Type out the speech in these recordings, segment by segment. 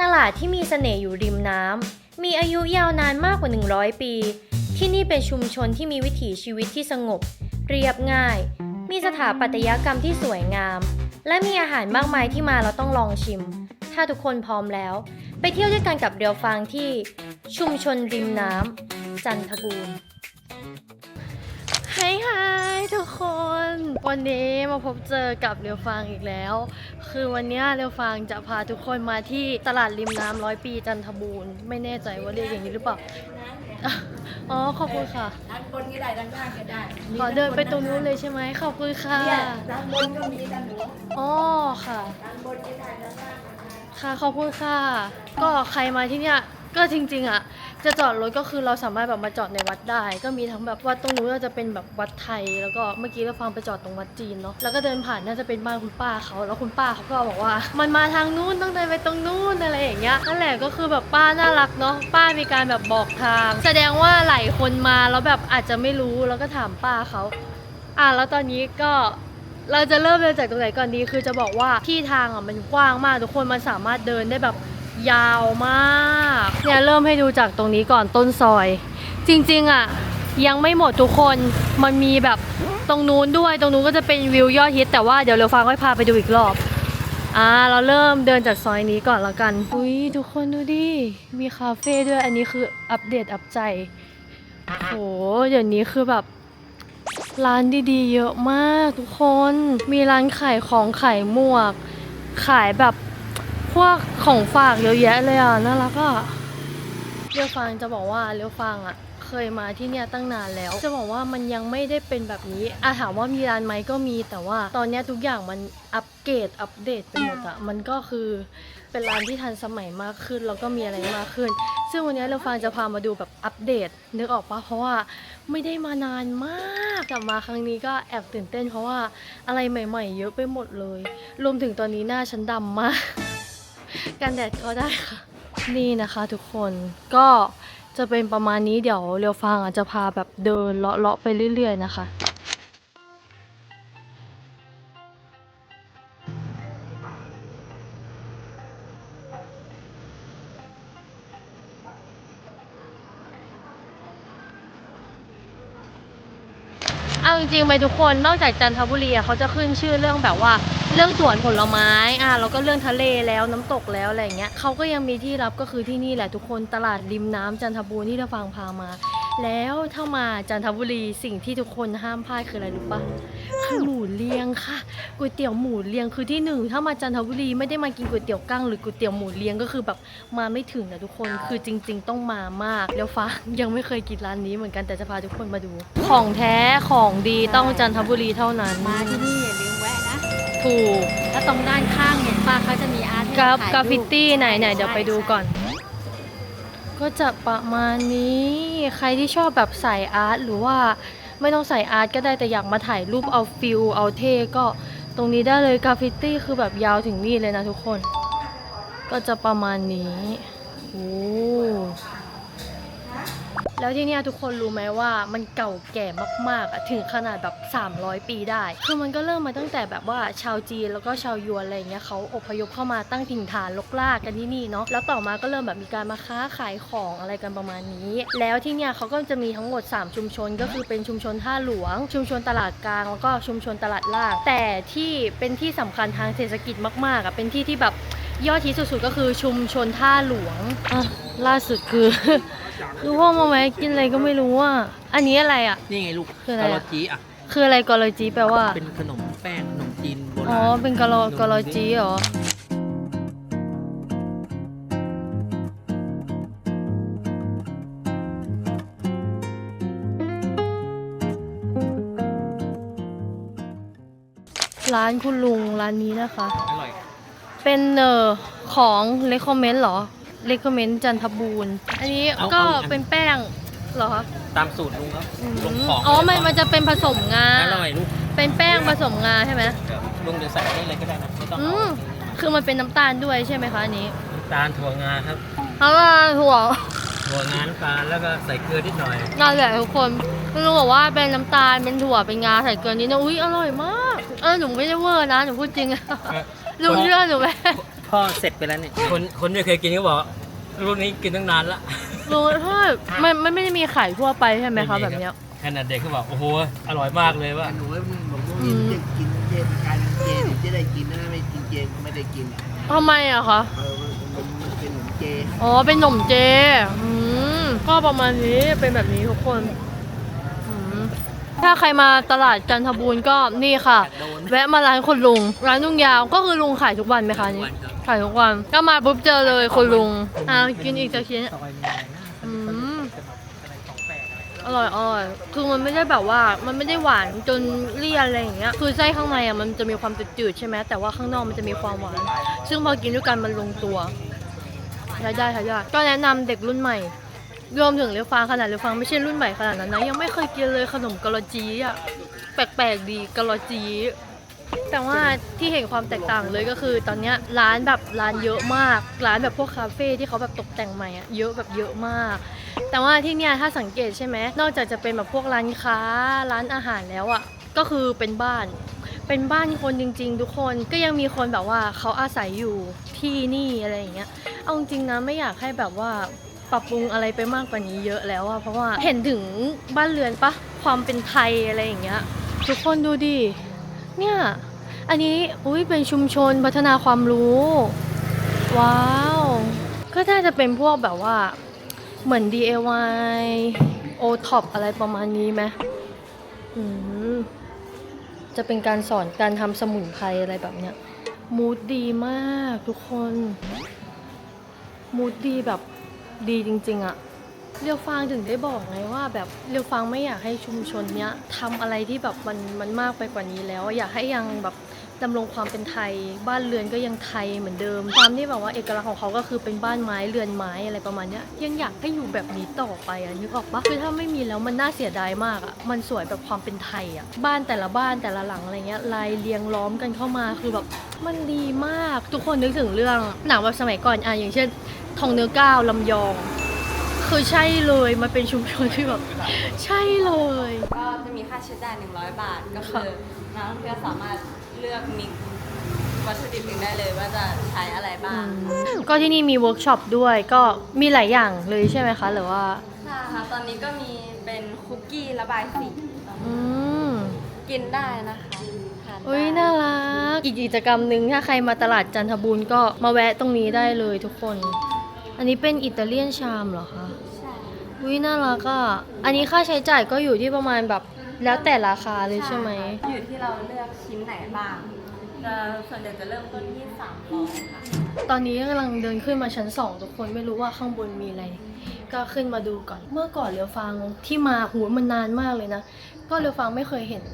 ตลาดที่มีเสน่ห์อยู่ริมน้ำมีอายุยาวนานมากกว่า 100 ปี ที่นี่เป็นชุมชนที่มีวิถีชีวิตที่สงบ เรียบง่าย มีสถาปัตยกรรมที่สวยงาม และมีอาหารมากมายที่มาเราต้องลองชิม ถ้าทุกคนพร้อมแล้ว ไปเที่ยวด้วยกันกับเรียวฟางที่ ชุมชนริมน้ำจันทบูรณ์ ไฮไฮทุกคน วันนี้มาพบเจอกับเรียวฟางอีกแล้ว คือวันนี้เรียวฟางจะพาทุกคนมาที่ตลาดริมน้ำร้อยปีจันทบูรณ์ไม่แน่ใจว่าเรียกอย่างนี้หรือเปล่า อ๋อขอบคุณค่ะด้านบนก็ได้ด้านล่างก็ได้ขอเดินไปตรงนู้นเลยใช่ไหมขอบคุณค่ะเนี่ยด้านบนก็มีด้านหนูอ๋อค่ะด้านบนก็ได้ด้านล่างก็ได้ค่ะขอบคุณค่ะ ก็ใครมาที่เนี่ยก็จริงๆอะ จะจอดรถก็คือเราสามารถแบบมาจอดในวัดได้ ก็มีทั้งแบบวัดตรงนู้นก็จะเป็นแบบวัดไทย แล้วก็เมื่อกี้เราฟังไปจอดตรงวัดจีนเนาะแล้วก็เดินผ่านน่าจะเป็นบ้านคุณป้าเขาแล้วคุณป้าเขาก็บอกว่า มันมาทางนู้นต้องเดินไปตรงนู้นอะไรอย่างเงี้ยนั่นแหละก็คือแบบป้าน่ารักเนาะป้ามีการแบบบอกทาง แสดงว่าหลายคนมาแล้วแบบอาจจะไม่รู้แล้วก็ถามป้าเขาอะแล้วตอนนี้ก็เราจะเริ่มเดินจากตรงไหนก่อนดี คือจะบอกว่าที่ทางอะมันกว้างมากทุกคนมันสามารถเดินได้แบบ ยาวมากเนี่ยเริ่มให้ดูจากตรงนี้ก่อนต้นซอย จริงๆอะยังไม่หมดทุกคนมันมีแบบตรงนู้นด้วยตรงนู้นก็จะเป็นวิวยอดฮิตแต่ว่าเดี๋ยวเร็วฟังค่อยพาไปดูอีกรอบอ่าเราเริ่มเดินจากซอยนี้ก่อนละกันอุ้ยทุกคนดูดิมีคาเฟ่ด้วยอันนี้คืออัปเดตอัปใจโหเดี๋ยวนี้คือแบบร้านดีๆ เยอะมากทุกคน มีร้านขายของขายหมวก ขายแบบ พวกของฝากเยอะแยะเลยอะน่ารักอะเรียวฟังจะบอกว่าเรียวฟังอะเคยมาที่เนี่ยตั้งนานแล้ว จะบอกว่ามันยังไม่ได้เป็นแบบนี้อะถามว่ามีร้านไหมก็มีแต่ว่า ตอนเนี้ยทุกอย่างมันอัปเกรดอัปเดตไปหมดอะมันก็คือเป็นร้านที่ทันสมัยมากขึ้น แล้วก็มีอะไรมากขึ้น ซึ่งวันนี้เราฟังจะพามาดูแบบอัปเดต นึกออกปะเพราะว่าไม่ได้มานานมากกลับมาครั้งนี้ก็แอบตื่นเต้น เพราะว่าอะไรใหม่ ๆ เยอะไปหมดเลย รวมถึงตอนนี้หน้าฉันดำมาก กันแดดก็ได้ค่ะ นี่นะคะทุกคนก็จะเป็นประมาณนี้เดี๋ยวเรียวฟังอาจจะพาแบบเดินเลาะๆไปเรื่อย ๆ นะคะ เอาจริงๆไปทุกคนนอกจากจันทบุรีอะเขาจะขึ้นชื่อเรื่องแบบว่า เรื่องสวนผลไม้อะแล้วก็เรื่องทะเลแล้วน้ำตกแล้วอะไรอย่างเงี้ยเขาก็ยังมีที่รับก็คือที่นี่แหละทุกคนตลาดริมน้ำจันทบูรณ์ที่เราฟังพามา แล้วถ้ามาจันทบุรีสิ่งที่ทุกคนห้ามพลาดคืออะไรรู้ปะ คือหมูเลียงค่ะก๋วยเตี๋ยวหมูเลียงคือที่หนึ่งถ้ามาจันทบุรีไม่ได้มากินก๋วยเตี๋ยวกั้งหรือก๋วยเตี๋ยวหมูเลียงก็คือแบบมาไม่ถึงนะทุกคนคือจริง ๆ ต้องมามาก แล้วฟ้ายังไม่เคยกินร้านนี้เหมือนกันแต่จะพาทุกคนมาดู ของแท้ของดีต้องจันทบุรีเท่านั้น มาที่นี่อย่าลืมแวะนะถูกแล้วตรงด้านข้างเห็นป่ะเขาจะมีอาร์ตให้กราฟถ่ยกราฟฟิตี้รูปไหนไหนเดี๋ยวไปดูก่อน ก็จะประมาณนี้ใครที่ชอบแบบใส่อาร์ตหรือว่า ไม่ต้องใส่อาร์ตก็ได้แต่อยากมาถ่ายรูปเอาฟิลเอาเท่ก็ตรงนี้ได้เลยกราฟฟิตี้คือแบบยาวถึงนี่เลยนะทุกคน ก็จะประมาณนี้โอ้ แล้วที่เนี่ยทุกคนรู้ไหมว่ามันเก่าแก่มากๆอะถึงขนาดแบบ 300 ปีได้ คือมันก็เริ่มมาตั้งแต่แบบว่าชาวจีนแล้วก็ชาวยวนอะไรเงี้ยเขาอพยพเข้ามาตั้งถิ่นฐานลกลากกันที่นี่เนาะแล้วต่อมาก็เริ่มแบบมีการมาค้าขายของอะไรกันประมาณนี้ แล้วที่เนี่ยเขาก็จะมีทั้งหมด 3 ชุมชนก็คือเป็นชุมชนท่าหลวง ชุมชนตลาดกลางแล้วก็ชุมชนตลาดล่าง แต่ที่เป็นที่สำคัญทางเศรษฐกิจมากๆอะเป็นที่ที่แบบยอดฮิตสุดๆก็คือชุมชนท่าหลวงอะล่าสุดคือ คือพ่อมาแวะกินอะไรก็ไม่รู้อะอันนี้อะไรอะ นี่ไงลูกคืออะไรกะอะโลจีอะ คืออะไรกอลจีแปลว่า เป็นขนมแป้งขนมจีนโบราณอ๋อ เป็นกะโลกะโลจีเหรอ ร้านคุณลุงร้านนี้นะคะ อร่อยเป็นเอ่อของเลคคอมเมนต์เหรอ เลคคอมเมนต์จันทบูรณ์อันนี้ก็เป็นแป้งเหรอคะตามสูตรลุงครับอืมลุงของอ๋อมันมันจะเป็นผสมงา อร่อยลูกเป็นแป้งผสมงาใช่ไหม เดี๋ยวลุงจะใส่นี่เลยก็ได้นะไม่ต้องอืเอาม คือมันเป็นน้ำตาลด้วยใช่ไหมคะอันนี้น้ำตาลถั่วงาครับแล้วก็ถั่วถั่วงาน้ำตาลแล้วก็ใส่เกลือนิดหน่อยนั่นแหละทุกคนไม่รู้บอกว่าเป็นน้ำตาลเป็นถั่วเป็นงาใส่เกลือนิดนึงอุ้ยอร่อยมาก เออหนูไม่ได้เวอร์นะหนูพูดจริงอะเออลุงเชื่อหนูไหม พ่อเสร็จไปแล้วเนี่ย คนคนไม่เคยกินก็บอกรุ่นนี้กินตั้งนานละรู้ถ้ามันมันไม่ได้มีขายทั่วไปใช่ไหมคะแบบเนี้ย ขนาดเด็กเขาบอกโอ้โหอร่อยมากเลยว่า หนูว่ามึงบอกว่าอืมจะกินเจเป็นการเจเนี่ยจะได้กินนะไม่กินเจก็ไม่ได้กินทำไมอะคะ เออมันมันมันเป็นขนมเจ อ๋อ เป็นขนมเจ อืม ก็ประมาณนี้ เป็นแบบนี้ทุกคนอืม ถ้าใครมาตลาดจันทบูรณ์ก็นี่ค่ะ แวะมาร้านคุณลุง ร้านลุงยาวก็คือลุงขายทุกวันไหมคะนี่ขายทุกวันก็มาปุ๊บเจอเลยคุณลุงอ่ากินอีกจะชิ้นอืมอร่อยอร่อยคือมันไม่ได้แบบว่ามันไม่ได้หวานจนเลี่ยนอะไรอย่างเงี้ยคือไส้ข้างในอะมันจะมีความจืดๆใช่ไหมแต่ว่าข้างนอกมันจะมีความหวาน ซึ่งพอกินด้วยกันมันลงตัวใช้ได้ใช้ได้ก็แนะนำเด็กรุ่นใหม่ รวมถึงเรือฟางขนาดเรือฟางไม่ใช่รุ่นใหม่ขนาดนั้นนะยังไม่เคยกินเลยขนมกะลอจีอะแปลกๆดีกะลอจี แต่ว่าที่เห็นความแตกต่างเลยก็คือ ตอนนี้ร้านแบบร้านเยอะมาก ร้านแบบพวกคาเฟ่ที่เขาแบบตกแต่งใหม่อะเยอะแบบเยอะมาก แต่ว่าที่เนี่ยถ้าสังเกตใช่ไหมนอกจากจะเป็นแบบพวกร้านค้าร้านอาหารแล้วอะก็คือเป็นบ้านเป็นบ้านคนจริง ๆ ทุกคนก็ยังมีคนแบบว่าเขาอาศัยอยู่ที่นี่อะไรอย่างเงี้ยเอาจริงนะไม่อยากให้แบบว่า ปรับปรุงอะไรไปมากกว่านี้เยอะแล้วอะเพราะว่าเห็นถึงบ้านเรือนปะความเป็นไทยอะไรอย่างเงี้ย ทุกคนดูดิเนี่ยอันนี้อุ้ยเป็นชุมชนพัฒนาความรู้ ว้าว ก็น่าจะเป็นพวกแบบว่าเหมือน DIY o t o p อะไรประมาณนี้ไหมอืมจะเป็นการสอนการทำสมุนไพรอะไรแบบเนี้ยมูดดีมากทุกคนมูดดีแบบ ดีจริง ๆอะเรียวฟางถึงได้บอกไงว่า แบบเรียวฟางไม่อยากให้ชุมชนเนี้ยทำอะไรที่แบบมันมันมากไปกว่านี้แล้ว อยากให้ยังแบบ ดำรงความเป็นไทย บ้านเรือนก็ยังไทยเหมือนเดิม ความที่แบบว่าเอกลักษณ์ของเขาก็คือเป็นบ้านไม้เรือนไม้อะไรประมาณเนี้ยยังอยากให้อยู่แบบนี้ต่อไปอะนึกออกปะคือถ้าไม่มีแล้วมันน่าเสียดายมากอะมันสวยแบบความเป็นไทยอะบ้านแต่ละบ้านแต่ละหลังอะไรเงี้ยลายเรียงล้อมกันเข้ามาคือแบบมันดีมาก ทุกคนนึกถึงเรื่องหนังแบบสมัยก่อนอะอย่างเช่น ทองเนื้อก้าวลำยองคือใช่เลยมันเป็นชุมชนที่แบบใช่เลย ก็จะมีค่าใช้จ่าย100 บาทก็คือนักท่องเที่ยวสามารถ เลือกมิกซ์วัตถุดิบเองได้เลยว่าจะใช้อะไรบ้างก็ที่นี่มีเวิร์กช็อปด้วยก็มีหลายอย่างเลยใช่ไหมคะหรือว่าใช่ค่ะตอนนี้ก็มีเป็นคุกกี้ระบายสีอืมกินได้นะคะทานได้อุ้ยน่ารักอีกกิจกรรมหนึ่งถ้าใครมาตลาดจันทบูรณ์ก็มาแวะตรงนี้ได้เลยทุกคน อันนี้เป็นอิตาเลียนชามเหรอคะใช่ อุ้ยน่ารักอะอันนี้ค่าใช้จ่ายก็อยู่ที่ประมาณแบบ แล้วแต่ราคาเลยใช่ไหม ค่ะอยู่ที่เราเลือกชิ้นไหนบ้างจะส่วนใหญ่จะเริ่มต้นที่300ค่ะ ตอนนี้กำลังเดินขึ้นมาชั้นสองทุกคนไม่รู้ว่าข้างบนมีอะไร ก็ขึ้นมาดูก่อน เมื่อก่อนเรือฟังที่มาหูมันนานมากเลยนะ ก็เรือฟังไม่เคยเห็น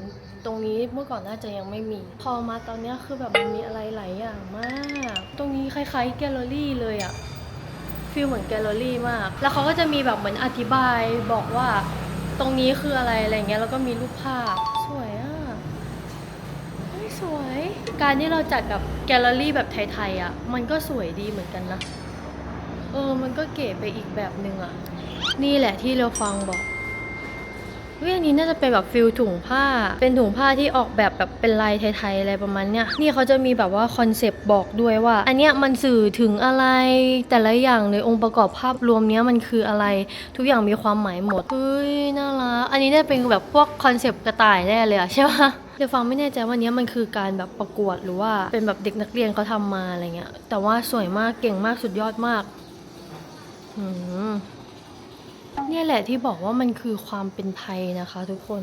ตรงนี้เมื่อก่อนน่าจะยังไม่มี พอมาตอนเนี้ยคือแบบมันมีอะไรหลายอย่างมาก ตรงนี้คล้ายๆแกลเลอรี่เลยอะ ฟีลเหมือนแกลเลอรี่มาก แล้วเขาก็จะมีแบบเหมือนอธิบายบอกว่า ตรงนี้คืออะไรอะไรเงี้ยแล้วก็มีรูปภาพสวยอะเฮ้ยสวย การที่เราจัดแบบแกลเลอรี่แบบไทยๆอะ มันก็สวยดีเหมือนกันนะ เออ มันก็เก๋ไปอีกแบบหนึ่งอะ นี่แหละที่เราฟังบอก เฮ้ยอันนี้น่าจะเป็นแบบฟิลถุงผ้า เป็นถุงผ้าที่ออกแบบแบบเป็นลายไทยๆอะไรประมาณเนี้ย นี่เขาจะมีแบบว่าคอนเซปต์บอกด้วยว่า อันเนี้ยมันสื่อถึงอะไรแต่ละอย่างเลยองค์ประกอบภาพรวมเนี้ยมันคืออะไร ทุกอย่างมีความหมายหมด เฮ้ยน่ารัก อันนี้น่าจะเป็นแบบพวกคอนเซปต์กระต่ายแน่เลยอะใช่ปะเดี๋ยวฟังไม่แน่ใจว่าเนี้ยมันคือการแบบประกวดหรือว่าเป็นแบบเด็กนักเรียนเขาทำมาอะไรเงี้ย แต่ว่าสวยมากเก่งมากสุดยอดมาก อืม เนี่ยแหละที่บอกว่ามันคือความเป็นไทยนะคะ ทุกคน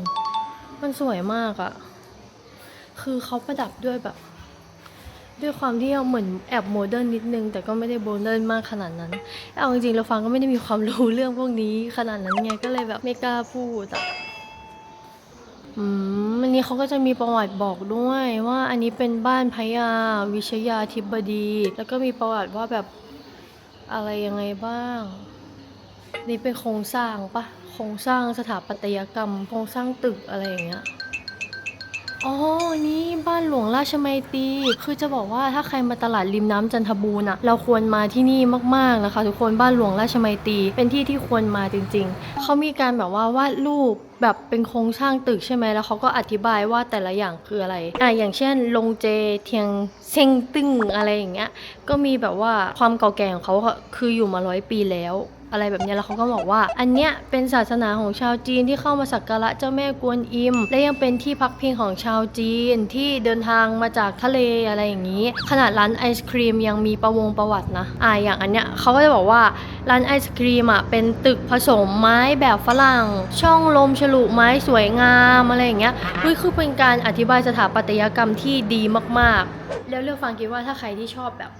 มันสวยมากอะคือเขาประดับด้วยแบบ ด้วยความที่เหมือนแอบโมเดิร์นนิดนึง แต่ก็ไม่ได้โมเดิร์นมากขนาดนั้นแต่เอาจริงๆเราฟังก็ไม่ได้มีความรู้เรื่องพวกนี้ขนาดนั้นไง ก็เลยแบบไม่กล้าพูดอะอืมอันนี้เขาก็จะมีประวัติบอกด้วยว่าอันนี้เป็นบ้านพยาวิชยาธิบดี แล้วก็มีประวัติว่าแบบอะไรยังไงบ้าง นี่เป็นโครงสร้างปะโครงสร้างสถาปัตยกรรม โครงสร้างตึกอะไรอย่างเงี้ยอ๋อ นี่บ้านหลวงราชมัยตรี คือจะบอกว่าถ้าใครมาตลาดริมน้ำจันทบูรณ์อะเราควรมาที่นี่มากๆนะคะทุกคน บ้านหลวงราชมัยตรี เป็นที่ที่ควรมาจริง ๆ เขามีการแบบว่าวาดรูปแบบเป็นโครงสร้างตึกใช่ไหมแล้วเขาก็อธิบายว่าแต่ละอย่างคืออะไร อะอย่างเช่นลงเจเทียงเซ็งตึ้งอะไรอย่างเงี้ย ก็มีแบบว่าความเก่าแก่ของเขาคืออยู่มาร้อยปีแล้ว อะไรแบบนี้แล้วเขาก็บอกว่า อันเนี้ยเป็นศาสนาของชาวจีนที่เข้ามาสักการะเจ้าแม่กวนอิม และยังเป็นที่พักพิงของชาวจีนที่เดินทางมาจากทะเลอะไรอย่างนี้ ขนาดร้านไอศครีมยังมีประวงประวัตินะอ่าอย่างอันเนี้ยเขาก็จะบอกว่าร้านไอศครีมอะเป็นตึกผสมไม้แบบฝรั่ง ช่องลมฉลุไม้สวยงามอะไรอย่างเงี้ยเฮ้ยคือเป็นการอธิบายสถาปัตยกรรมที่ดีมากๆ แล้วเรื่องฟังคิดว่าถ้าใครที่ชอบแบบ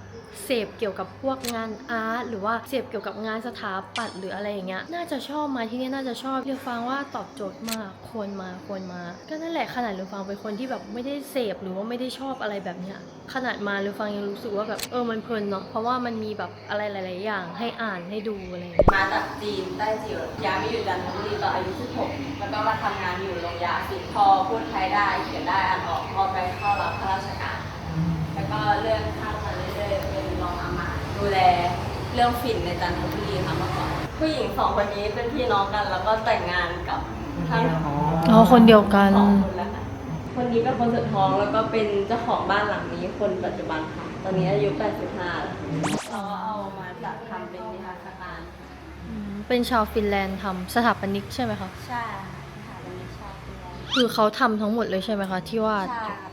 เสพเกี่ยวกับพวกงานอาร์ตหรือว่าเสพเกี่ยวกับงานสถาปัตย์หรืออะไรอย่างเงี้ยน่าจะชอบมาที่นี่น่าจะชอบเรือฟังว่าตอบโจทย์มากควรมาควรมา ก็นั่นแหละขนาดเรือฟังเป็นคนที่แบบไม่ได้เสพหรือว่าไม่ได้ชอบอะไรแบบเนี้ยขนาดมาเรือฟังยังรู้สึกว่าแบบเออมันเพลินเนาะเพราะว่ามันมีแบบอะไรหลาย ๆ อย่างให้อ่านให้ดูอะไรมาจากจีนใต้จิ๋วย้ายมาอยู่จันทบุรีตอนอายุ16แล้วก็มาทำงานอยู่โรงยาสิพอพูดไทยได้เขียนได้อ่านออกก็ไปเข้ารับข้าราชการแล้วก็เลื่อนขั้น ดูแลเรื่องฝิ่นในจันทบุรีค่ะเมื่อก่อนผู้หญิงสองคนนี้เป็นพี่น้องกัน แล้วก็แต่งงานกับท่านอ๋อคนเดียวกัน สองคนแล้วค่ะคนนี้เป็นคนสุดท้องแล้วก็เป็นเจ้าของบ้านหลังนี้คนปัจจุบันค่ะ ตอนนี้อายุ 85แล้วเราก็เอามาจัดทำเป็นนิทรรศการอืมเป็นชาวฟินแลนด์ทำสถาปนิกใช่ไหมคะ ใช่ค่ะเป็นนิชาเป็นอะไรคือเขาทำทั้งหมดเลยใช่ไหมคะ ที่วาด ใช่ค่ะ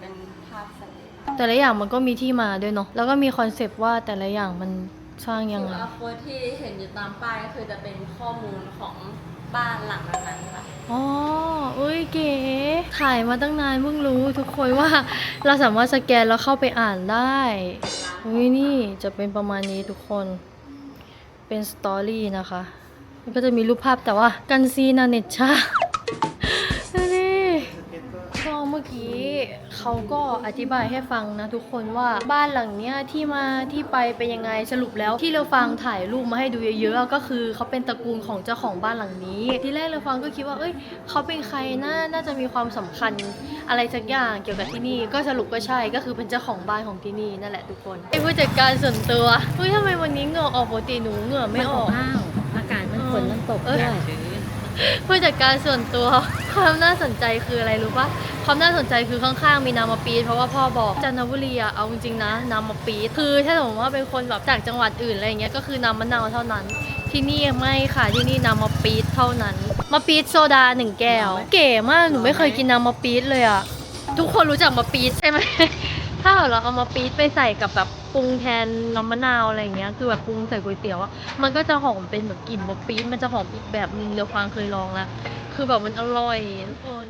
แต่ละอย่างมันก็มีที่มาด้วยเนาะแล้วก็มีคอนเซปต์ว่าแต่ละอย่างมันสร้างยังไงอาโค้ดที่เห็นอยู่ตามป้ายก็คือจะเป็นข้อมูลของบ้านหลังนั้นๆค่ะ อ๋ออุ้ยเก๋ถ่ายมาตั้งนานเพิ่งรู้ทุกคนว่า เราสามารถสแกนแล้วเข้าไปอ่านได้อุ้ยนี่จะเป็นประมาณนี้ทุกคน เป็นสตอรี่นะคะ มันก็จะมีรูปภาพแต่ว่ากันซีนาเนตชาดูดิก็เมื่อกี้ เขาก็อธิบายให้ฟังนะทุกคนว่าบ้านหลังเนี้ยที่มาที่ไปเป็นยังไงสรุปแล้วที่เราฟังถ่ายรูปมาให้ดูเยอะๆก็คือเขาเป็นตระกูลของเจ้าของบ้านหลังนี้ ที่แรกเราฟังก็คิดว่าเอ้ยเขาเป็นใครน่าน่าจะมีความสำคัญอะไรสักอย่างเกี่ยวกับที่นี่ ก็สรุปก็ใช่ก็คือเป็นเจ้าของบ้านของที่นี่นั่นแหละทุกคนไอ้ผู้จัดการส่วนตัวเฮ้ยทำไมวันนี้เหงื่อออกปกติหนูเหงื่อไม่ออกอ้าวอากาศมันฝนมันตกเออด้วย ผู้จัดการส่วนตัว ความน่าสนใจคืออะไรรู้ปะความน่าสนใจคือข้างๆมีนามาปีดเพราะว่าพ่อบอกจันทบุรีอะเอาจริงๆนะนามาปีดคือถ้าสมมติว่าเป็นคนแบบจากจังหวัดอื่นอะไรเงี้ยก็คือน้ำมะนาวเท่านั้น ที่นี่ไม่ค่ะที่นี่น้ำมาปีดเท่านั้นมาปีดโซดาหนึ่งแก้ว เก๋มากหนูไม่เคยกินน้ำมาปีดเลยอะทุกคนรู้จักมาปีดใช่ไหมถ้าเราเอามาปี๊ดไปใส่กับแบบ ปรุงแทนน้ำมะนาวอะไรอย่างเงี้ย คือแบบปรุงใส่ก๋วยเตี๋ยวอะมันก็จะหอมเป็นแบบกลิ่นมะปี๊ดมันจะหอมอีกแบบนึงเดี๋ยวฟางเคยลองแล้วคือแบบมันอร่อยทุกคน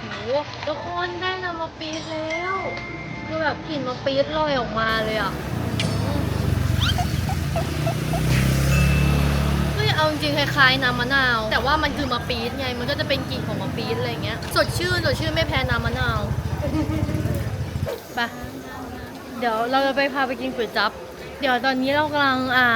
โหทุกคนได้น้ำมะปี๊ดแล้ว คือแบบกลิ่นมะปี๊ดลอยออกมาเลยอะ ก็เอาจริงๆคล้ายๆน้ำมะนาว แต่ว่ามันคือมะปี๊ดไง มันก็จะเป็นกลิ่นของมะปี๊ดอะไรเงี้ย สดชื่นสดชื่นไม่แพ้น้ำมะนาวไปเดี๋ยวเราจะไปพาไปกินก๋วยจั๊บ เดี๋ยวตอนนี้เรากำลังอ่า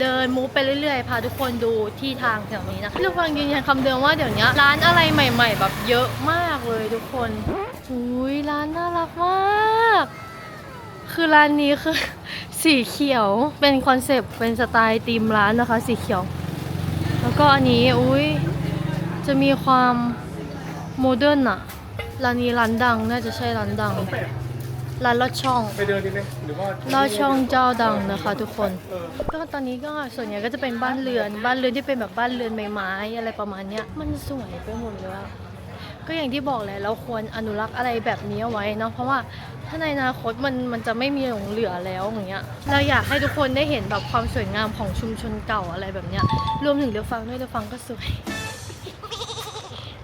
เดินมูฟไปเรื่อยๆ พาทุกคนดูที่ทางแถวนี้นะเราฟังยืนยันคำเดิมว่าเดี๋ยวนี้ร้านอะไรใหม่ ๆ แบบเยอะมากเลยทุกคนอุ้ยร้านน่ารักมาก คือร้านนี้คือ สีเขียวเป็นคอนเซปต์เป็นสไตล์ธีมร้านนะคะ สีเขียว แล้วก็อันนี้อุ้ยจะมีความโมเดิร์นอะร้านนี้ร้านดังน่าจะใช่ร้านดังร้านลอดช่องไปเดินดีไหมหรือว่าลอดช่องเจ้าดังนะคะทุกคนก็ตอนนี้ก็ส่วนใหญ่ก็จะเป็นบ้านเรือน บ้านเรือนที่เป็นแบบบ้านเรือนไม้อะไรประมาณเนี้ยมันสวยไปหมดเลยอะ ก็อย่างที่บอกแหละเราควรอนุรักษ์อะไรแบบนี้เอาไว้เนาะเพราะว่าถ้าในอนาคตมันมันจะไม่มีหลงเหลือแล้วอย่างเงี้ยเราอยากให้ทุกคนได้เห็นแบบความสวยงามของชุมชนเก่าอะไรแบบเนี้ยรวมถึงเดือฟังด้วยเดือฟังก็สวย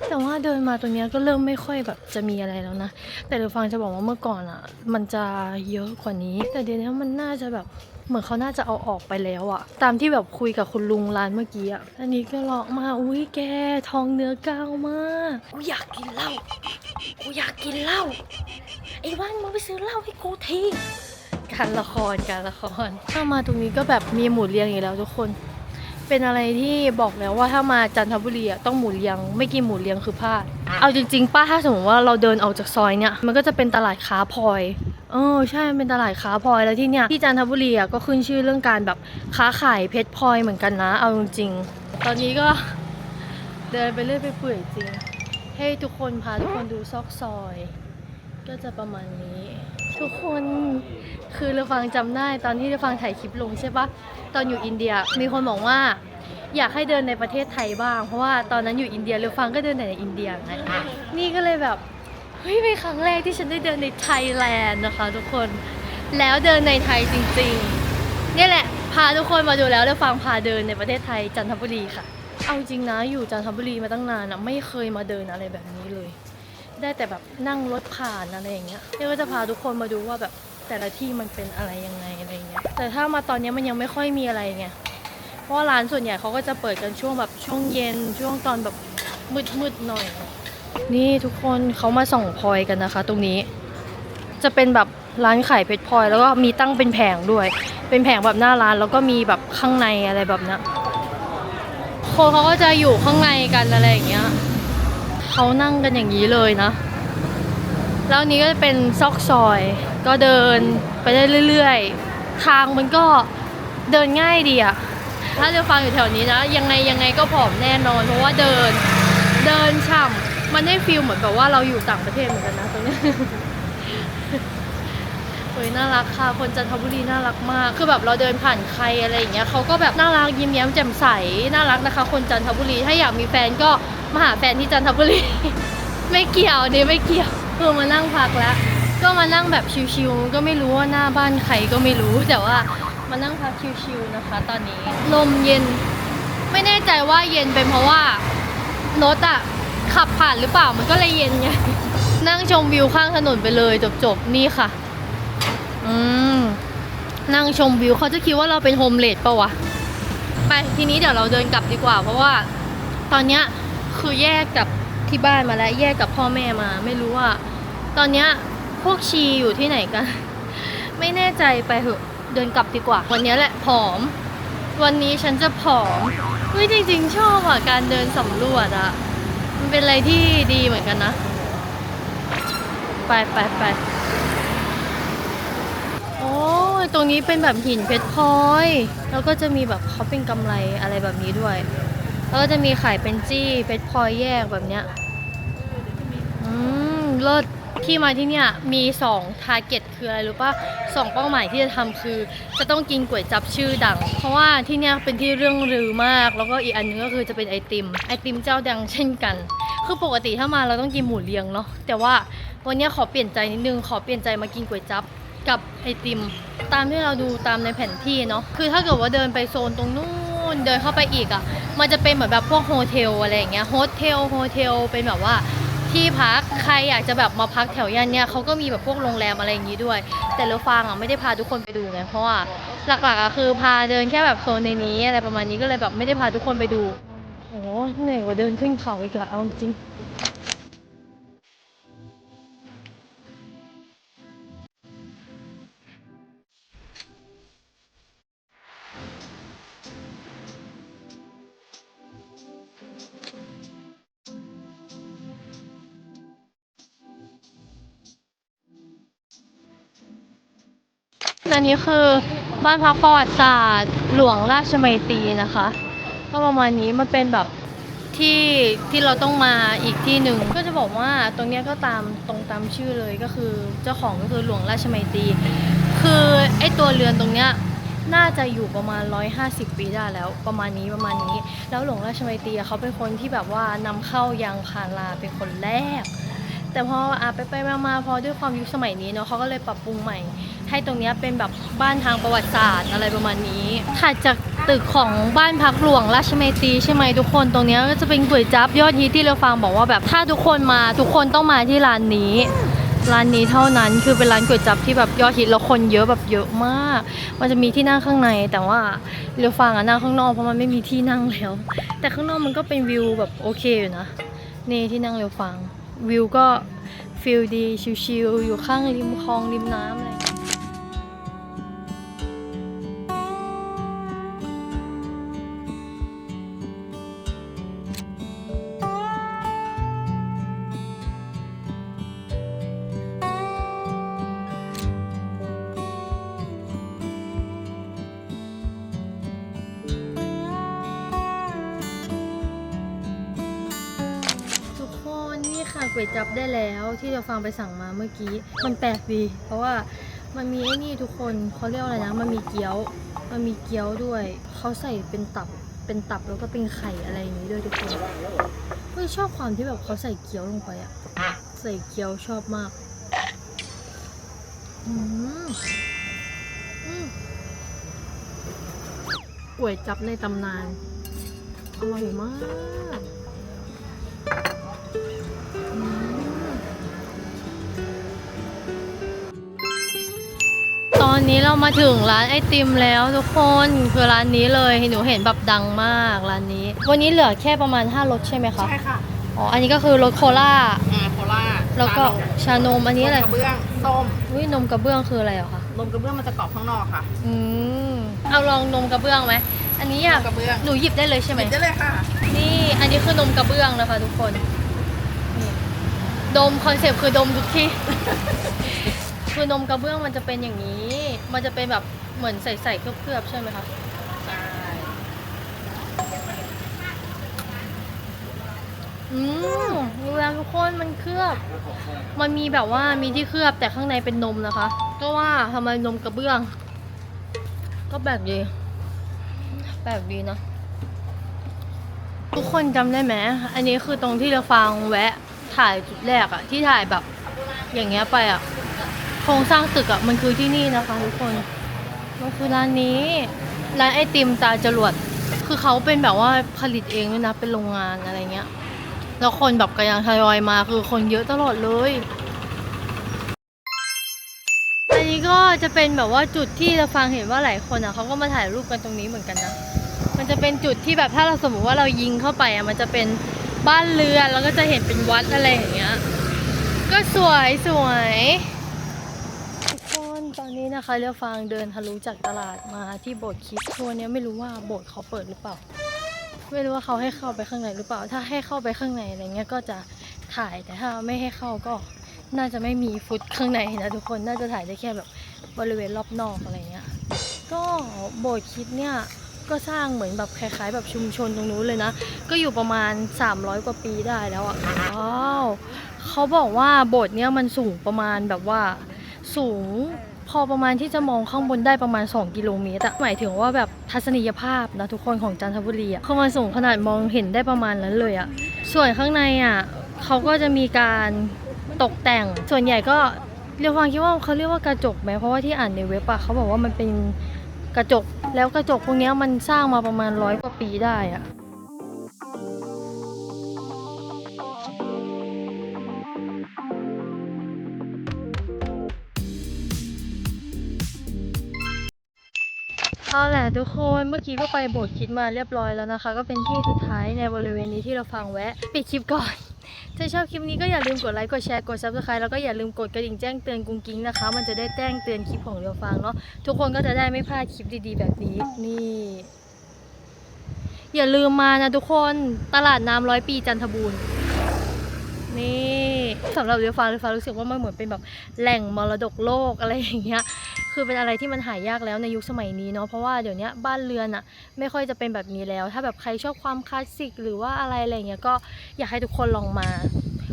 แต่ว่าเดินมาตรงเนี้ยก็เริ่มไม่ค่อยแบบจะมีอะไรแล้วนะ แต่เดี๋ยวฟังจะบอกว่าเมื่อก่อนอะ มันจะเยอะกว่านี้ แต่เดี๋ยวนี้มันน่าจะแบบ เหมือนเขาน่าจะเอาออกไปแล้วอะตามที่แบบคุยกับคุณลุงร้านเมื่อกี้อะอันนี้ก็เลาะมาอุ้ยแกทองเนื้อก้าวมากกูอยากกินเหล้ากูอยากกินเหล้าไอ้ว่านมึงไปซื้อเหล้าให้กูทีการละครการละครถ้ามาตรงนี้ก็แบบมีหมูเรียงอีกแล้วทุกคน เป็นอะไรที่บอกแล้วว่าถ้ามาจันทบุรีอะต้องหมูเรียง ไม่กินหมูเรียงคือพลาด เอาจริงๆป้าถ้าสมมติว่าเราเดินออกจากซอยเนี่ยมันก็จะเป็นตลาดค้าพลอย เออใช่มันเป็นตลาดค้าพลอยแล้วที่เนี่ยที่จันทบุรีอะก็ขึ้นชื่อเรื่องการแบบค้าขายเพชรพลอยเหมือนกันนะเอาจริงๆตอนนี้ก็เดินไปเรื่อยไปเปื่อยจริง ให้ทุกคนพาทุกคนดูซอกซอย ก็จะประมาณนี้ ทุกคนคือเราฟังจำได้ตอนที่เราฟังถ่ายคลิปลงใช่ปะตอนอยู่อินเดียมีคนบอกว่าอยากให้เดินในประเทศไทยบ้าง เพราะว่าตอนนั้นอยู่อินเดียเราฟังก็เดินแต่ในอินเดียไงนี่ก็เลยแบบ ฮ้ยเป็นครั้งแรกที่ฉันได้เดินในไทยแลนด์นะคะ ทุกคนแล้วเดินในไทยจริงๆเนี่ยแหละ พาทุกคนมาดูแล้วเราฟังพาเดินในประเทศไทยจันทบุรีค่ะ เอาจริงนะอยู่จันทบุรีมาตั้งนานอะไม่เคยมาเดินอะไรแบบนี้เลย ได้แต่แบบนั่งรถผ่านอะไรอย่างเงี้ยเนี่ยก็จะพาทุกคนมาดูว่าแบบแต่ละที่มันเป็นอะไรยังไงอะไรเงี้ยแต่ถ้ามาตอนเนี้ยมันยังไม่ค่อยมีอะไรไงเพราะร้านส่วนใหญ่เขาก็จะเปิดกันช่วงแบบช่วงเย็นช่วงตอนแบบมืดๆหน่อย นี่ทุกคนเขามาส่องพลอยกันนะคะ ตรงนี้ จะเป็นแบบร้านขายเพชรพลอย แล้วก็มีตั้งเป็นแผงด้วย เป็นแผงแบบหน้าร้านแล้วก็มีแบบข้างในอะไรแบบเนี้ยคนเขาก็จะอยู่ข้างในกันอะไรอย่างเงี้ยเขานั่งกันอย่างนี้เลยนะ แล้วนี้ก็จะเป็นซอกซอย ก็เดินไปได้เรื่อยๆ ทางมันก็เดินง่ายดีอะถ้าจะฟังอยู่แถวนี้นะ ยังไงยังไงก็ผอมแน่นอน เพราะว่าเดินเดินฉ่ำ มันได้ฟีลเหมือนแบบว่าเราอยู่ต่างประเทศเหมือนกันนะตรงนี้เฮ้ยน่ารักค่ะ คนจันทบุรีน่ารักมาก คือแบบเราเดินผ่านใครอะไรอย่างเงี้ยเขาก็แบบน่ารักยิ้มแย้มแจ่มใส น่ารักนะคะ คนจันทบุรี ถ้าอยากมีแฟนก็มาหาแฟนที่จันทบุรี ไม่เกี่ยวอันนี่ไม่เกี่ยวคือมานั่งพักแล้ว ก็มานั่งแบบชิวๆ ก็ไม่รู้ว่าหน้าบ้านใครก็ไม่รู้ แต่ว่ามานั่งพักชิวๆนะคะ ตอนนี้ ลมเย็น ไม่แน่ใจว่าเย็นเป็นเพราะว่ารถอะ ขับผ่านหรือเปล่ามันก็เลยเย็นไงนั่งชมวิวข้างถนนไปเลยจบๆนี่ค่ะ อืมนั่งชมวิวเขาจะคิดว่าเราเป็นโฮมเลดปะวะไปทีนี้เดี๋ยวเราเดินกลับดีกว่า เพราะว่าตอนเนี้ยคือแยกกับที่บ้านมาแล้วแยกกับพ่อแม่มา ไม่รู้ว่า ตอนเนี้ยพวกชีอยู่ที่ไหนกัน ไม่แน่ใจไปเถอะเดินกลับดีกว่า วันนี้แหละผอม วันนี้ฉันจะผอมเฮ้ยจริงๆชอบอะการเดินสำรวจอะ มันเป็นอะไรที่ดีเหมือนกันนะ ไปไปไปโอ้ยตรงนี้เป็นแบบหินเพชรพลอย แล้วก็จะมีแบบเขาเป็นกำไรอะไรแบบนี้ด้วย แล้วก็จะมีขายเป็นจี้เพชรพลอยแยกแบบเนี้ย อืมเลิศ ที่มาที่เนี่ยมี2ทาร์เก็ตคืออะไรรู้ป่ะสองเป้าหมายที่จะทำคือ จะต้องกินก๋วยจับชื่อดัง เพราะว่าที่เนี่ยเป็นที่เรื่องลือมาก แล้วก็อีกอันนึงก็คือจะเป็นไอติม ไอติมเจ้าดังเช่นกัน คือปกติถ้ามาเราต้องกินหมูเรียงเนาะแต่ว่าวันนี้ขอเปลี่ยนใจนิดนึงขอเปลี่ยนใจมากินก๋วยจับกับไอติม ตามที่เราดูตามในแผนที่เนาะคือถ้าเกิดว่าเดินไปโซนตรงนู้นเดินเข้าไปอีกอะ่ะมันจะเป็นเหมือนแบบพวกโฮเทลอะไรอย่างเงี้ยโฮเทลโฮเทลเป็นแบบว่า ที่พักใครอยากจะแบบมาพักแถวย่านเนี้ยเขาก็มีแบบพวกโรงแรมอะไรอย่างนี้ด้วย แต่เราฟังอะไม่ได้พาทุกคนไปดูไงเพราะว่าหลักๆอะคือพาเดินแค่แบบโซนในนี้อะไรประมาณนี้ก็เลยแบบไม่ได้พาทุกคนไปดูโอ้เหนื่อยกว่าเดินขึ้นเขาอีกอะเอาจริง อันนี้คือบ้านพักประวัติศาสตร์ หลวงราชมัยตรีนะคะ ก็ประมาณนี้มันเป็นแบบที่ที่เราต้องมาอีกที่หนึ่งก็จะบอกว่าตรงเนี้ยก็ตามตรงตามชื่อเลยก็คือเจ้าของก็คือหลวงราชมัยตรีคือไอตัวเรือนตรงเนี้ยน่าจะอยู่ประมาณ 150 ปีได้แล้วประมาณนี้ประมาณนี้ แล้วหลวงราชมัยตรีเขาเป็นคนที่แบบว่านำเข้ายางพาราเป็นคนแรก แต่พออะไปไปมามาพอด้วยความยุคสมัยนี้เนาะเขาก็เลยปรับปรุงใหม่ ให้ตรงนี้เป็นแบบบ้านทางประวัติศาสตร์อะไรประมาณนี้ถัดจากตึกของบ้านพักหลวงราชเมตรีใช่ไหมทุกคนตรงนี้ก็จะเป็นก๋วยจั๊บยอดฮิตที่เราฟังบอกว่าแบบถ้าทุกคนมาทุกคนต้องมาที่ร้านนี้ร้านนี้เท่านั้นคือเป็นร้านก๋วยจั๊บที่แบบยอดฮิตแล้วคนเยอะแบบเยอะมาก มันจะมีที่นั่งข้างในแต่ว่าเรือฟางอะนั่งข้างนอกเพราะมันไม่มีที่นั่งแล้ว แต่ข้างนอกมันก็เป็นวิวแบบโอเคอยู่นะนี่ที่นั่งเรือฟาง วิวก็ฟิลดีชิลๆอยู่ข้างริมคลองริมน้ำอะไร นี่ค่ะก๋วยจับได้แล้วที่เราฟังไปสั่งมาเมื่อกี้ มันแปลกดี เพราะว่ามันมีไอ้นี่ทุกคนเขาเรียกว่าอะไรนะ มันมีเกี๊ยว มันมีเกี๊ยวด้วย เขาใส่เป็นตับ เป็นตับแล้วก็เป็นไข่อะไรอย่างนี้ด้วยทุกคนเฮ้ยชอบความที่แบบเขาใส่เกี๊ยวลงไปอะใส่เกี๊ยวชอบมากอืมอืมก๋วยจับในตำนานอร่อยมาก อนนี้เรามาถึงร้านไอติมแล้วทุกคนคือร้านนี้เลยหนูเห็นแบบดังมากร้านนี้ วันนี้เหลือแค่ประมาณ5รสใช่ไหมคะใช่ค่ะอ๋ออันนี้ก็คือรสโคล่าอ่าโคราชแล้วก็ชานมอันนี้อะไรนมกระเบื้องส้มอุ้ยนมกระเบื้องคืออะไรเหรอคะนมกระเบื้องมันจะกรอบข้างนอกค่ะ อืมเอาลองนมกระเบื้องไหมอันนี้อยากนมกระเบื้องหนูหยิบได้เลยใช่ไหมหยิบได้เลยค่ะ นี่อันนี้คือนมกระเบื้องนะคะ ทุกคนนี่ดมคอนเซปต์คือดมทุกที่คือนมกระเบื้องมันจะเป็นอย่างนี้ มันจะเป็นแบบเหมือนใส่ๆเคลือบๆใช่ไหมคะใช่อืมดูแล้วทุกคนมันเคลือบ มันมีแบบว่ามีที่เคลือบแต่ข้างในเป็นนมนะคะก็ว่าทำไมนมกระเบื้อง ก็แบบดีแบบดีนะทุกคนจำได้ไหมอันนี้คือตรงที่เราฟังแวะถ่ายจุดแรกอะที่ถ่ายแบบอย่างเงี้ยไปอะ โครงสร้างตึกอะมันคือที่นี่นะคะทุกคน มันคือร้านนี้ ร้านไอติมตาจรวด คือเขาเป็นแบบว่าผลิตเองด้วยนะ เป็นโรงงานอะไรเงี้ย แล้วคนแบบกำลังทยอยมาคือคนเยอะตลอดเลย อันนี้ก็จะเป็นแบบว่าจุดที่เราฟังเห็นว่าหลายคนอะเขาก็มาถ่ายรูปกันตรงนี้เหมือนกันนะ มันจะเป็นจุดที่แบบถ้าเราสมมติว่าเรายิงเข้าไปอะมันจะเป็นบ้านเรือนแล้วก็จะเห็นเป็นวัดอะไรอย่างเงี้ย ก็สวยสวย นี้นะคะเรียวฟางเดินทะลุจากตลาดมาที่โบสถ์คริดทัวร์นี้ไม่รู้ว่าโบสถ์เขาเปิดหรือเปล่า ไม่รู้ว่าเขาให้เข้าไปข้างในหรือเปล่า ถ้าให้เข้าไปข้างในอะไรเงี้ยก็จะถ่ายแต่ถ้าไม่ให้เข้าก็น่าจะไม่มีฟุตข้างในนะทุกคนน่าจะถ่ายได้แค่แบบบริเวณรอบนอกอะไรเงี้ยก็โบสถ์คิดเนี่ยก็สร้างเหมือนแบบคล้ายๆ แบบชุมชนตรงนู้นเลยนะ ก็อยู่ประมาณ 300 กว่าปีได้แล้วอะว้าวเขาบอกว่าโบสถ์เนี่ยมันสูงประมาณแบบว่าสูง อประมาณที่จะมองข้างบนได้ประมาณ 2 กิโลเมตรอะหมายถึงว่าแบบทัศนียภาพนะทุกคนของจันทบุรีอะเขามาสูงขนาดมองเห็นได้ประมาณนั้นเลยอะส่วนข้างในอะเขาก็จะมีการตกแต่ง ส่วนใหญ่ก็เรียกว่าคิดว่าเขาเรียกว่ากระจกไหมเพราะว่าที่อ่านในเว็บอะเขาบอกว่ามันเป็นกระจกแล้วกระจกพวกนี้มันสร้างมาประมาณร้อยกว่าปีได้อะ เอาแหละทุกคนเมื่อกี้ก็ไปโบสถ์คิดมาเรียบร้อยแล้วนะคะ ก็เป็นที่สุดท้ายในบริเวณนี้ที่เราฟังแวะ ปิดคลิปก่อนถ้าชอบคลิปนี้ก็อย่าลืมกดไลค์กดแชร์กด subscribe แล้วก็อย่าลืมกดกระดิ่งแจ้งเตือนกุ้งกิ้งนะคะ มันจะได้แจ้งเตือนคลิปของเรียวฟังเนาะทุกคนก็จะได้ไม่พลาดคลิปดีๆ แบบนี้นี่ อย่าลืมมานะทุกคนตลาดน้ำร้อยปีจันทบูรณ์นี่สำหรับเรียวฟ้าเรียวฟ้ารู้สึกว่ามันเหมือนเป็นแบบแหล่งมรดกโลกอะไรอย่างเงี้ย คือเป็นอะไรที่มันหายากแล้วในยุคสมัยนี้เนาะเพราะว่าเดี๋ยวนี้บ้านเรือนอะไม่ค่อยจะเป็นแบบนี้แล้ว ถ้าแบบใครชอบความคลาสสิกหรือว่าอะไรอะไรเงี้ยก็อยากให้ทุกคนลองมา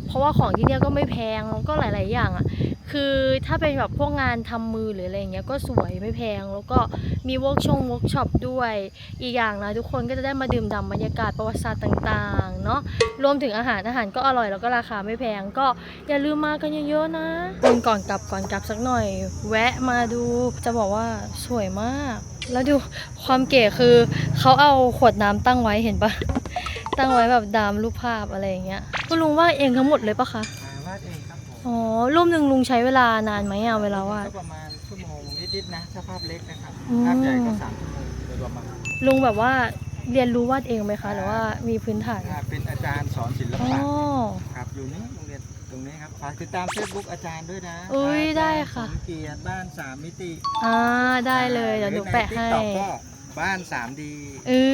เพราะว่าของที่เนี่ยก็ไม่แพงแล้วก็หลาย ๆ อย่างอะ คือถ้าเป็นแบบพวกงานทำมือหรืออะไรเงี้ยก็สวยไม่แพง แล้วก็มีเวิร์กชงเวิร์กช็อปด้วย อีกอย่างนะทุกคนก็จะได้มาดื่มด่ำบรรยากาศประวัติศาสตร์ต่างๆเนาะรวมถึงอาหารอาหารก็อร่อยแล้วก็ราคาไม่แพงก็อย่าลืมมากันเยอะๆนะวนก่อนกลับก่อนกลับสักหน่อย แวะมาดูจะบอกว่าสวยมาก แล้วดูความเก๋คือเขาเอาขวดน้ำตั้งไว้เห็นปะตั้งไว้แบบดามรูปภาพอะไรอย่างเงี้ยคุณลุงว่าดเองทั้งหมดเลยปะคะวาดเองครับ อ๋อรูปหนึ่งลุงใช้เวลานานไหมอะเวลาวาด ก็ประมาณชั่วโมงนิดๆนะถ้าภาพเล็กนะครับอืม ภาพใหญ่ก็สามชั่วโมงโดยประมาณลุงแบบว่าเรียนรู้วาดเองไหมคะหรือว่ามีพื้นฐานอ่าเป็นอาจารย์สอนศิลอ๋อ ปะครับอยู่นี่โรงเรียนตรงนี้ครับฝากติดตามเฟซบุ๊กอาจารย์ด้วยนะอุ๊ยอาจารได้ค่ะสมเกียรติบ้านสามมิติอ่าได้เลยเดี๋ยวหนูแปะให้รือใน TikTok ก็บ้าน 3D เอ้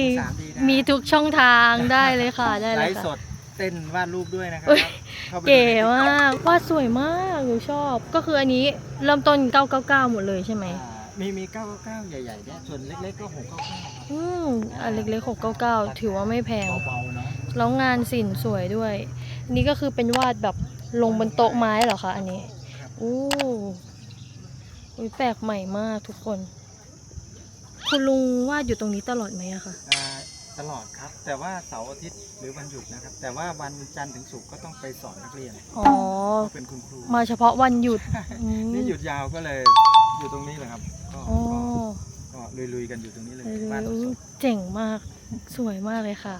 ย 3D นะมีทุกช่องทางได้เลยค่ะได้ไลเลยฟ์สค่ะ ดเต้นวาดรูปด้วยนะครัอุ๊ย เข้าไปดูเก๋ใน TikTok มากวาดสวยมากหนูชอบ ก็คืออันนี้เริ่มต้น 999 หมดเลยใช่ไหมอ่ามีมี 999 ใหญ่ๆเนี่ยส่วนเล็กๆก็ 699ครับอืมอันเล็กๆ 699 ถือว่าไม่แพง เบาๆเนาะแล้วงานศิลป์สวยด้วย นี่ก็คือเป็นวาดแบบลงบนโต๊ะไม้เหรอคะอันนี้อู้อุ๊ยแปลกใหม่มากทุกคน คุณลุงวาดอยู่ตรงนี้ตลอดไหมอะคะ อ่า ตลอดครับ แต่ว่าเสาร์อาทิตย์หรือวันหยุดนะครับ แต่ว่าวันจันทร์ถึงศุกร์ก็ต้องไปสอนนักเรียนอ๋อก็เป็นคุณครูมาเฉพาะวันหยุดอืมนี่หยุดยาวก็เลยอยู่ตรงนี้แหละครับก็อ๋อก็ก็ลุยๆกันอยู่ตรงนี้เลยเลยบ้านอุ๊ยเจ๋งมาก สวยมากเลยค่ะ